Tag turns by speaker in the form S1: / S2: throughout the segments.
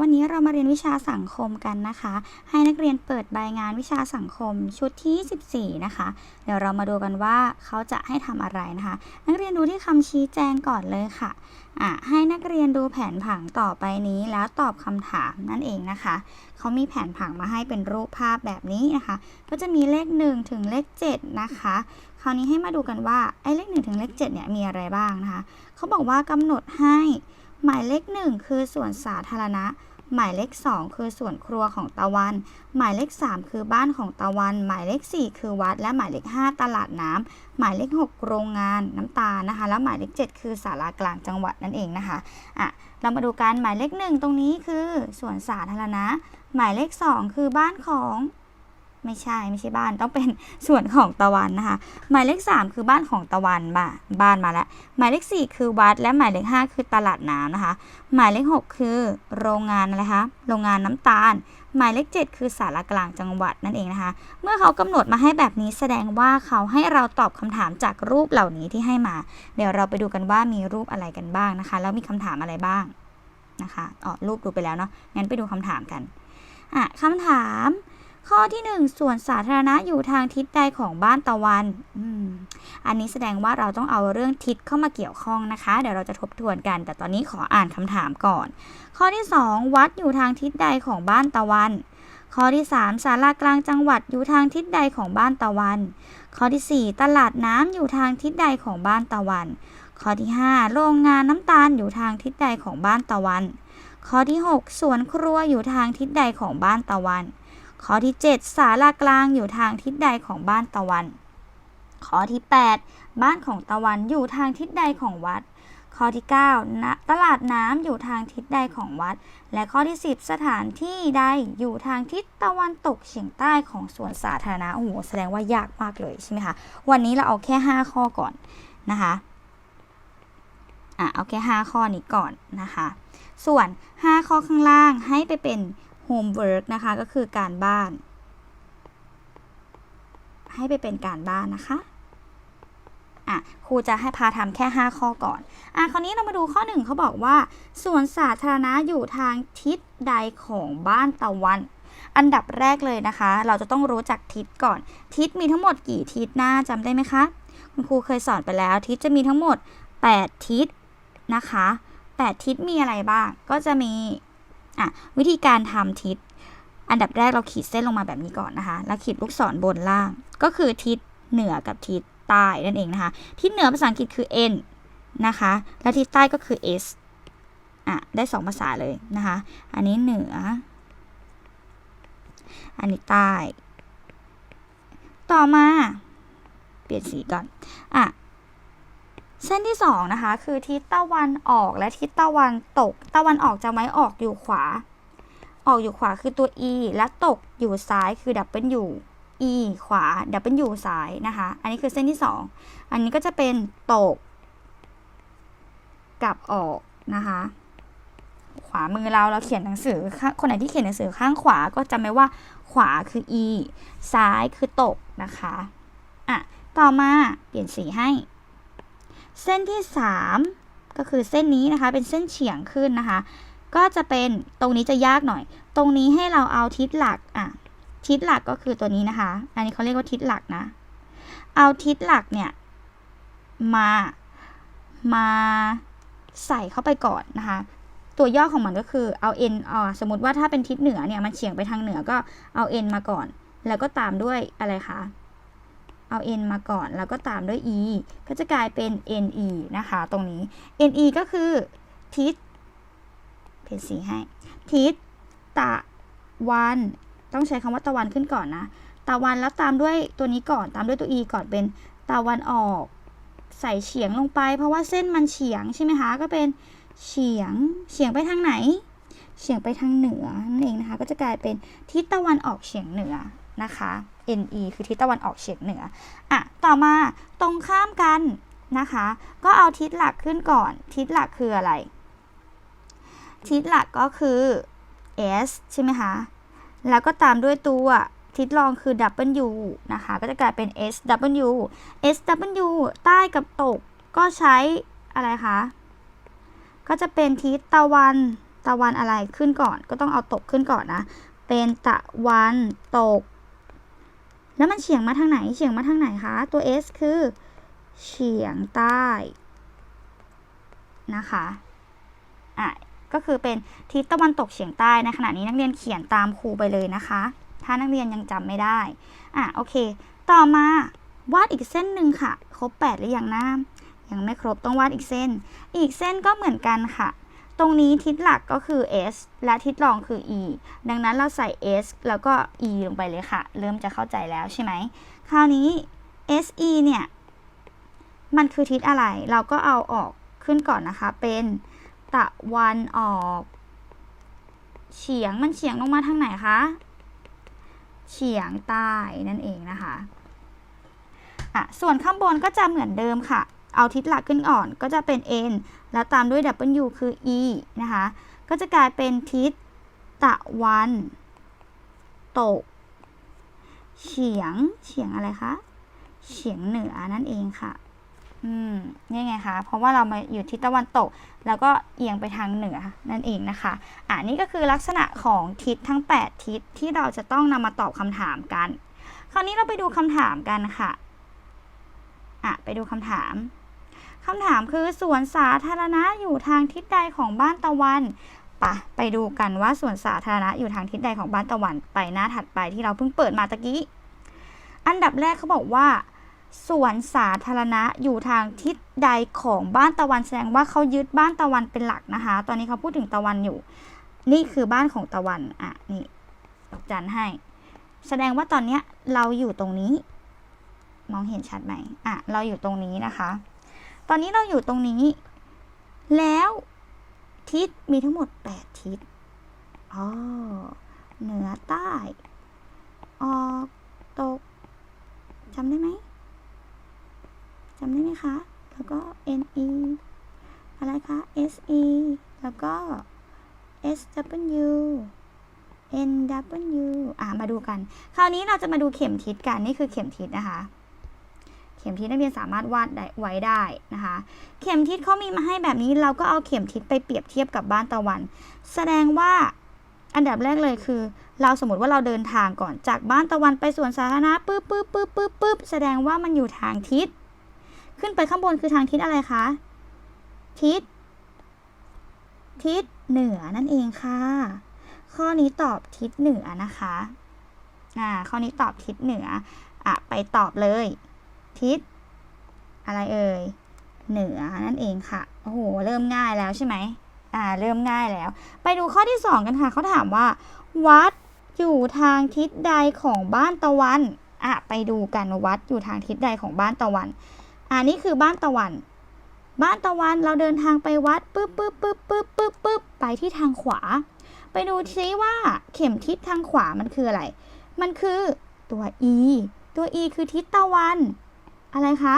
S1: วันนี้เรามาเรียนวิชาสังคมกันนะคะ ให้นักเรียนเปิดใบงานวิชาสังคมชุดที่ 14 นะคะ เดี๋ยวเรามาดูกันว่าเขาจะให้ทำอะไรนะคะ นักเรียนดูที่คำชี้แจงก่อนเลยค่ะอะ ให้นักเรียนดูแผนผังต่อไปนี้แล้วตอบคำถามนั่นเองนะคะ เขามีแผนผังมาให้เป็นรูปภาพแบบนี้นะคะ ก็จะมีเลข 1 ถึงเลข 7 นะคะ คราวนี้ให้มาดูกันว่าไอ้เลข 1 ถึงเลข 7 เนี่ยมีอะไรบ้างนะคะ เขาบอกว่ากำหนดให้ หมายเลข1คือส่วนสาธารณะ หมายเลข2คือส่วนครัวของตะวัน หมายเลข3คือบ้านของตะวัน หมายเลข4คือวัด และหมายเลข5ตลาดน้ำหมายเลข6โรงงานน้ำตาลนะคะ แล้วหมายเลข7คือศาลากลางจังหวัดนั่นเองนะคะอะเรามาดูกันหมายเลข1ตรงนี้คือส่วนสาธารณะ หมายเลข2คือบ้านของ ไม่ใช่ไม่ใช่บ้านต้องเป็นส่วนของตะวันนะคะ หมายเลข 3 คือบ้านของตะวันบ้าบ้านมาแล้ว หมายเลข 4 คือวัด และหมายเลข 5 คือตลาดน้ำนะคะ หมายเลข 6 คือโรงงานอะไรคะโรงงานน้ำตาล หมายเลข 7 คือสารกลางจังหวัดนั่นเองนะคะ เมื่อเขากำหนดมาให้แบบนี้แสดงว่าเขาให้เราตอบคำถามจากรูปเหล่านี้ที่ให้มา เดี๋ยวเราไปดูกันว่ามีรูปอะไรกันบ้างนะคะ แล้วมีคำถามอะไรบ้างนะคะอ๋อรูปดูไปแล้วเนาะงั้นไปดูคำถามกันอะคำถาม ข้อที่1ส่วนสาธารณะอยู่ทางทิศใดของบ้านตะวันออันนี้แสดงว่าเราต้องเอาเรื่องทิศเข้ามาเกี่ยวข้องนะคะ เดี๋ยวเราจะทบทวนกัน แต่ตอนนี้ขออ่านคำถามก่อน ข้อที่ 2 วัดอยู่ทางทิศใดของบ้านตะวัน ข้อที่ 3 ศาลากลางจังหวัดอยู่ทางทิศใดของบ้านตะวัน ข้อที่ 4 ตลาดน้ำอยู่ทางทิศใดของบ้านตะวัน ข้อที่ 5 โรงงานน้ำตาลอยู่ทางทิศใดของบ้านตะวัน ข้อที่ 6 สวนครัวอยู่ทางทิศใดของบ้านตะวัน ข้อที่ 7 ศาลากลางอยู่ทางทิศใดของบ้านตะวัน ข้อที่ 8 บ้านของตะวันอยู่ทางทิศใดของวัด ข้อที่9ณตลาดน้ำอยู่ทางทิศใดของวัด และข้อที่ 10 สถานที่ใดอยู่ทางทิศตะวันตกเฉียงใต้ของสวนสาธารณะโอ้โหแสดงว่ายากมากเลยใช่ไหมคะวันนี้เราเอาแค่ 5 ข้อก่อนนะคะอะเอาแค่ 5 ข้อนี้ก่อนนะคะ ส่วน 5 ข้อข้างล่างให้ไปเป็น homework นะคะ ก็คือการบ้าน ให้ไปเป็นการบ้านนะคะอะครูจะให้พาทำแค่ 5 ข้อก่อน อะ คราวนี้เรามาดูข้อ 1เขาบอกว่าสวนสาธารณะอยู่ทางทิศใดของบ้านตะวัน อันดับแรกเลยนะคะ เราจะต้องรู้จักทิศก่อน ทิศมีทั้งหมดกี่ทิศหน้าจำได้ไหมคะ คุณครูเคยสอนไปแล้ว ทิศจะมีทั้งหมด 8 ทิศนะคะ 8 ทิศมีอะไรบ้าง ก็จะมี อะวิธีการทำทิศ อันดับแรกเราขีดเส้นลงมาแบบนี้ก่อนนะคะ แล้วขีดลูกศรบนล่าง ก็คือทิศเหนือกับทิศใต้นั่นเองนะคะ ทิศเหนือภาษาอังกฤษคือ n นะคะ และทิศใต้ก็คือ s อะได้สองภาษาเลยนะคะ อันนี้เหนือ อันนี้ใต้ ต่อมา เปลี่ยนสีก่อน อะ เส้นที่สองนะคะคือทิศตะวันออกและทิศตะวันตก ตะวันออกจะไว้ออกอยู่ขวา ออกอยู่ขวาคือตัว e และตกอยู่ซ้ายคือ w e ขวา w ซ้ายนะคะ อันนี้คือเส้นที่สองอันนี้ก็จะเป็นตกกับออกนะคะ ขวามือเราเราเขียนหนังสือ คนไหนที่เขียนหนังสือข้างขวาก็จำไว้ว่าขวาคือ e ซ้ายคือตกนะคะ อะ ต่อมาเปลี่ยนสีให้ เส้นที่ 3 ก็คือเส้นนี้นะคะ เป็นเส้นเฉียงขึ้นนะคะ ก็จะเป็นตรงนี้จะยากหน่อย ตรงนี้ให้เราเอาทิศหลักอะทิศหลักก็คือตัวนี้นะคะ อันนี้เขาเรียกว่าทิศหลักนะ เอาทิศหลักเนี่ยมามาใส่เข้าไปก่อนนะคะ ตัวย่อของมันก็คือเอา n อ่าสมมติว่าถ้าเป็นทิศเหนือเนี่ยมันเฉียงไปทางเหนือก็เอา n มาก่อน แล้วก็ตามด้วยอะไรคะ เอา n มาก่อน แล้วก็ตามด้วย e ก็จะกลายเป็น ne นะคะ ตรงนี้ ne ก็คือทิศเพนสีให้ ทิศตะวัน ต้องใช้คำว่าตะวันขึ้นก่อนนะ ตะวันแล้วตามด้วยตัวนี้ก่อน ตามด้วยตัว e ก่อนเป็นตะวันออก ใส่เฉียงลงไป เพราะว่าเส้นมันเฉียงใช่ไหมคะ ก็เป็นเฉียง เฉียงไปทางไหน เฉียงไปทางเหนือนั่นเองนะคะ ก็จะกลายเป็นทิศตะวันออกเฉียงเหนือนะคะ NE คือทิศตะวันออกเฉียงเหนืออะต่อมาตรงข้ามกันนะคะ ก็เอาทิศหลักขึ้นก่อน ทิศหลักคืออะไร ทิศหลักก็คือ S ใช่ไหมคะ แล้วก็ตามด้วยตัวทิศรองคือ W นะคะ ก็จะกลายเป็น SW SW ใต้กับตกก็ใช้อะไรคะ ก็จะเป็นทิศตะวันตะวันอะไรขึ้นก่อน ก็ต้องเอาตกขึ้นก่อนนะ เป็นตะวันตก แล้วมันเฉียงมาทางไหน เฉียงมาทางไหนคะ ตัว S คือ เฉียงใต้ นะคะ อะ ก็คือเป็นทิศตะวันตกเฉียงใต้ในขณะนี้นักเรียนเขียนตามครูไปเลยนะคะ ถ้านักเรียนยังจำไม่ได้ อะ โอเค ต่อมาวาดอีกเส้นหนึ่งค่ะ ครบ 8 หรือยังนะยังไม่ครบต้องวาดอีกเส้น อีกเส้นก็เหมือนกันค่ะ ตรงนี้ทิศหลักก็คือ S และทิศรองคือ E ดังนั้นเราใส่ S แล้วก็ E ลงไปเลยค่ะ เริ่มจะเข้าใจแล้วใช่ไหม คราวนี้ SE เนี่ย มันคือทิศอะไร เราก็เอาออกขึ้นก่อนนะคะ เป็นตะวันออกเฉียง มันเฉียงลงมาทางไหนคะ เฉียงใต้นั่นเองนะคะ อะ ส่วนข้างบนก็จะเหมือนเดิมค่ะ เอาทิศหลักขึ้นอ่อนก็จะเป็น n แล้วตามด้วย w คือ e นะคะ ก็จะกลายเป็นทิศตะวัน ตก เฉียง เฉียงอะไรคะ เฉียงเหนือนั่นเองค่ะ อืม นี่ไงคะ เพราะว่าเรามาอยู่ทิศตะวันตก แล้วก็เอียงไปทางเหนือนั่นเองนะคะ อ่านี่ก็คือลักษณะของทิศทั้ง 8 ทิศที่เราจะต้องนำมาตอบคำถามกัน คราวนี้เราไปดูคำถามกันค่ะ อะ ไปดูคำถาม คำถามคือสวนสาธารณะอยู่ทางทิศใดของบ้านตะวันปะไปดูกันว่าสวนสาธารณะอยู่ทางทิศใดของบ้านตะวันไปหน้าถัดไปที่เราเพิ่งเปิดมาตะกี้ อันดับแรกเขาบอกว่าสวนสาธารณะอยู่ทางทิศใดของบ้านตะวันแสดงว่าเขายึดบ้านตะวันเป็นหลักนะคะ ตอนนี้เขาพูดถึงตะวันอยู่ นี่คือบ้านของตะวันอะนี่จันให้ แสดงว่าตอนเนี้ยเราอยู่ตรงนี้ มองเห็นชัดไหมอะเราอยู่ตรงนี้นะคะ ตอนนี้เราอยู่ตรงนี้ แล้วทิศมีทั้งหมด 8 ทิศอ๋อเหนือใต้ ออกตกจำได้ไหมจำได้ไหมคะ แล้วก็ NE อะไรคะ SE แล้วก็ SW NW อะมาดูกัน คราวนี้เราจะมาดูเข็มทิศกัน นี่คือเข็มทิศนะคะ ข็มทิศนักเรียนสามารถวาดได้ไว้ได้นะคะ เข็มทิศเขามีมาให้แบบนี้เราก็เอาเข็มทิศไปเปรียบเทียบกับบ้านตะวัน แสดงว่าอันดับแรกเลยคือ เราสมมติว่าเราเดินทางก่อนจากบ้านตะวันไปสวนสาธารณะปึ๊บปึ๊บปึ๊บปึ๊บปึ๊บแสดงว่ามันอยู่ทางทิศ ขึ้นไปข้างบนคือทางทิศอะไรคะทิศทิศเหนือนั่นเองค่ะ ข้อนี้ตอบทิศเหนือนะคะอ่าข้อนี้ตอบทิศเหนืออะไปตอบเลย ทิศ อะไรเอ่ย เหนือนั่นเองค่ะ โอ้โห เริ่มง่ายแล้วใช่ไหมอ่า เริ่มง่ายแล้ว ไปดูข้อที่ 2 กันค่ะ เขาถามว่า วัดอยู่ทางทิศใดของบ้านตะวันอะไปดูกันวัดอยู่ทางทิศใดของบ้านตะวัน อ่านี่คือบ้านตะวัน บ้านตะวันเราเดินทางไปวัดปึ๊บปึ๊บปึ๊บปึ๊บปึ๊บปึ๊บไปที่ทางขวา ไปดูซิว่าเข็มทิศทางขวามันคืออะไร มันคือตัว E ตัว E คือทิศตะวัน อะไรคะ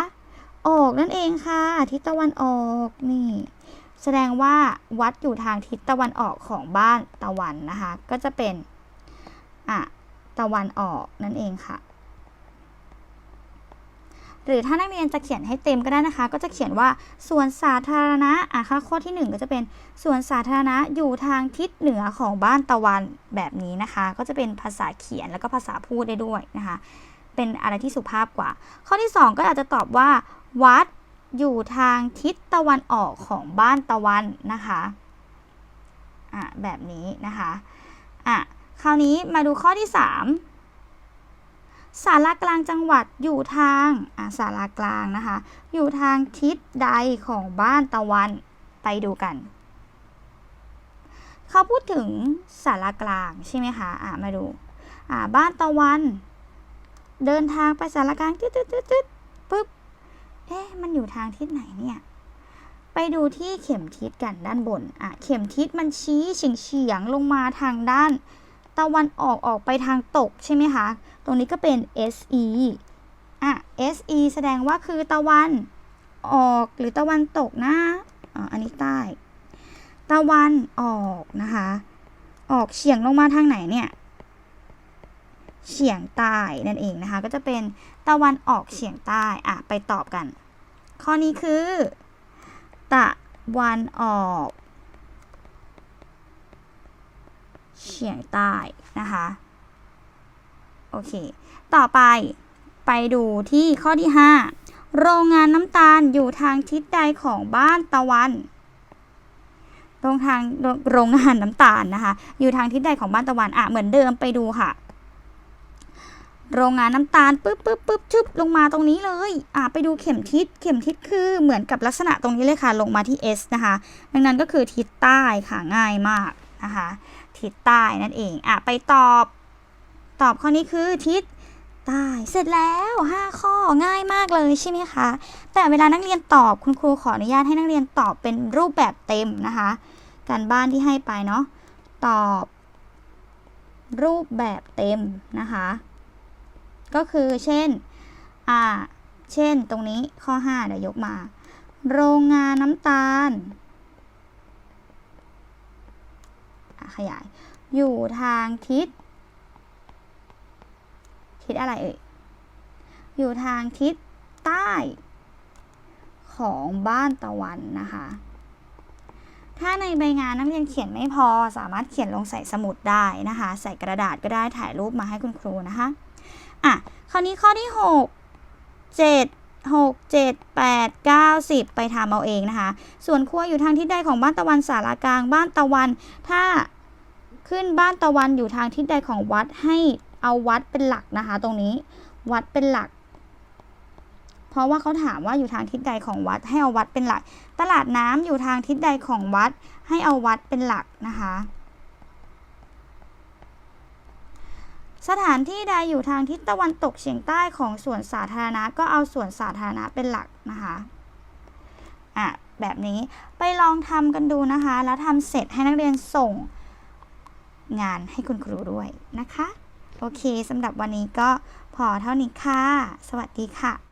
S1: ออกนั่นเองค่ะ ทิศตะวันออกนี่ แสดงว่าวัดอยู่ทางทิศตะวันออกของบ้านตะวันนะคะ ก็จะเป็นอะตะวันออกนั่นเองค่ะ หรือถ้านักเรียนจะเขียนให้เต็มก็ได้นะคะ ก็จะเขียนว่าส่วนสาธารณะอะค่ะข้อที่ 1 ก็จะเป็นส่วนสาธารณะอยู่ทางทิศเหนือของบ้านตะวันแบบนี้นะคะ ก็จะเป็นภาษาเขียนแล้วก็ภาษาพูดได้ด้วยนะคะ เป็นอะไรที่สุภาพกว่า ข้อที่ 2 ก็อาจจะตอบว่า วัดอยู่ทางทิศตะวันออกของบ้านตะวันนะคะอะแบบนี้นะคะอะคราวนี้มาดูข้อที่3ศาลากลางจังหวัดอยู่ทางอะศาลากลางนะคะ อยู่ทางทิศใดของบ้านตะวันไปดูกันเขาพูดถึงศาลากลางใช่ไหมคะอะมาดูอ่าบ้านตะวัน เดินทางไปศาลากลางตึ๊ดตึ๊ดตึ๊ดตึ๊ดปึ๊บ เอ๊ะ มันอยู่ทางทิศไหนเนี่ย ไปดูที่เข็มทิศกันด้านบน อะ เข็มทิศมันชี้เฉียงเฉียงๆลงมาทางด้าน ตะวันออกออกไปทางตกใช่ไหมคะ ตรงนี้ก็เป็น SE อะ SE แสดงว่าคือตะวันออกหรือตะวันตกนะอ๋ออันนี้ใต้ ตะวันออกนะคะ ออกเฉียงลงมาทางไหนเนี่ย เฉียงใต้นั่นเองนะคะ ก็จะเป็นตะวันออกเฉียงใต้อะไปตอบกัน ข้อนี้คือ ตะวันออกเฉียงใต้นะคะ โอเค ต่อไปไปดูที่ข้อที่ 5 โรงงานน้ำตาลอยู่ทางทิศใดของบ้านตะวัน โรงทางโรงงงานน้ำตาลนะคะ อยู่ทางทิศใดของบ้านตะวันอะเหมือนเดิมไปดูค่ะ โรงงานน้ำตาลปึ๊บปึ๊บปึ๊บชึบลงมาตรงนี้เลย อะไปดูเข็มทิศ เข็มทิศคือเหมือนกับลักษณะตรงนี้เลยค่ะ ลงมาที่ S นะคะ ดังนั้นก็คือทิศใต้ค่ะ ง่ายมากนะคะ ทิศใต้นั่นเอง อะไปตอบ ตอบข้อนี้คือทิศใต้ เสร็จแล้ว 5 ข้อ ง่ายมากเลยใช่ไหมคะ แต่เวลานักเรียนตอบ คุณครูขออนุญาตให้นักเรียนตอบเป็นรูปแบบเต็มนะคะ การบ้านที่ให้ไปเนาะ ตอบ รูปแบบเต็มนะคะ ก็คือเช่น อ่า เช่นตรงนี้ข้อ 5 เดี๋ยวยกมา โรงงานน้ำตาล ขยาย อยู่ทางทิศ ทิศอะไรเอ่ย อยู่ทางทิศใต้ของบ้านตะวันนะคะ ถ้าในใบงานนักเรียนเขียนไม่พอสามารถเขียนลงใส่สมุดได้นะคะ ใส่กระดาษก็ได้ถ่ายรูปมาให้คุณครูนะคะ อะ คราวนี้ข้อที่ 6 7 6 7 8 9 10 ไปทำเอาเองนะคะ ส่วนครัวอยู่ทางทิศใดของบ้านตะวันสารากลางบ้านตะวัน ถ้าขึ้นบ้านตะวันอยู่ทางทิศใดของวัดให้เอาวัดเป็นหลักนะคะ ตรงนี้วัดเป็นหลัก เพราะว่าเขาถามว่าอยู่ทางทิศใดของวัดให้เอาวัดเป็นหลัก ตลาดน้ำอยู่ทางทิศใดของวัดให้เอาวัดเป็นหลักนะคะ สถานที่ใดอยู่ทางทิศตะวันตกเฉียงใต้ของสวนสาธารณะก็เอาสวนสาธารณะเป็นหลักนะคะอะแบบนี้ไปลองทำกันดูนะคะ แล้วทำเสร็จให้นักเรียนส่งงานให้คุณครูด้วยนะคะ โอเคสำหรับวันนี้ก็พอเท่านี้ค่ะ สวัสดีค่ะ